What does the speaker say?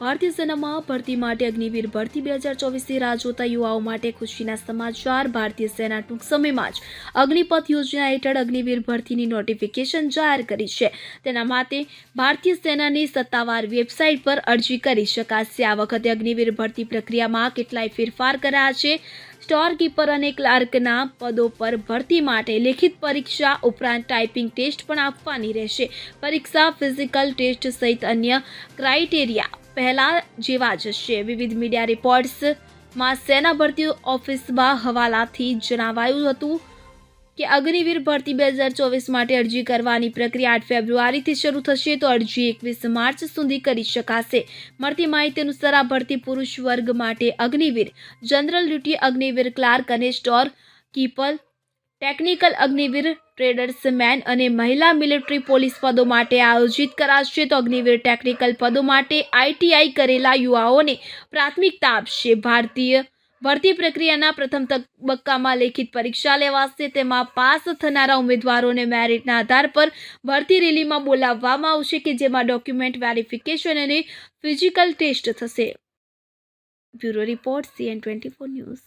ભારતીય સેનામાં ભરતી માટે અગ્નિવીર ભરતી બે હજાર ચોવીસથી રાહ જોતા યુવાઓ માટે ખુશીના સમાચાર. ભારતીય સેના ટૂંક સમયમાં જ અગ્નિપથ યોજના હેઠળ અગ્નિવીર ભરતીની નોટિફિકેશન જાહેર કરી છે. તેના માટે ભારતીય સેનાની સત્તાવાર વેબસાઇટ પર અરજી કરી શકાશે. આ વખતે અગ્નિવીર ભરતી પ્રક્રિયામાં કેટલાય ફેરફાર કર્યા છે. સ્ટોર કીપર અને ક્લાર્કના પદો પર ભરતી માટે લેખિત પરીક્ષા ઉપરાંત ટાઈપિંગ ટેસ્ટ પણ આપવાની રહેશે. પરીક્ષા ફિઝિકલ ટેસ્ટ સહિત અન્ય ક્રાઇટેરિયા પહેલા જેવા જ છે. વિવિધ મીડિયા રિપોર્ટ્સમાં સેના ભરતી ઓફિસમાં હવાલાથી જણાવાયું હતું કે અગ્નિવીર ભરતી બે હજાર ચોવીસ માટે અરજી કરવાની પ્રક્રિયા આઠ ફેબ્રુઆરીથી શરૂ થશે તો અરજી એકવીસ માર્ચ સુધી કરી શકાશે. મળતી માહિતી અનુસાર આ ભરતી પુરુષ વર્ગ માટે Agniveer, general duty Agniveer clerk અને store keeper technical Agniveer, traders, men અને મહિલા મિલિટરી પોલીસ પદો માટે આયોજિત કરાશે. તો અગ્નિવીર ટેકનિકલ પદો માટે આઈટીઆઈ કરેલા યુવાઓને પ્રાથમિકતા આપશે. ભારતીય ભરતી પ્રક્રિયાના પ્રથમ તબક્કામાં લેખિત પરીક્ષા લેવાશે. તેમાં પાસ થનારા ઉમેદવારોને મેરિટના આધાર પર ભરતી રેલીમાં બોલાવવામાં આવશે કે જેમાં ડોક્યુમેન્ટ વેરિફિકેશન અને ફિઝિકલ ટેસ્ટ થશે. Bureau report, CN twenty four news.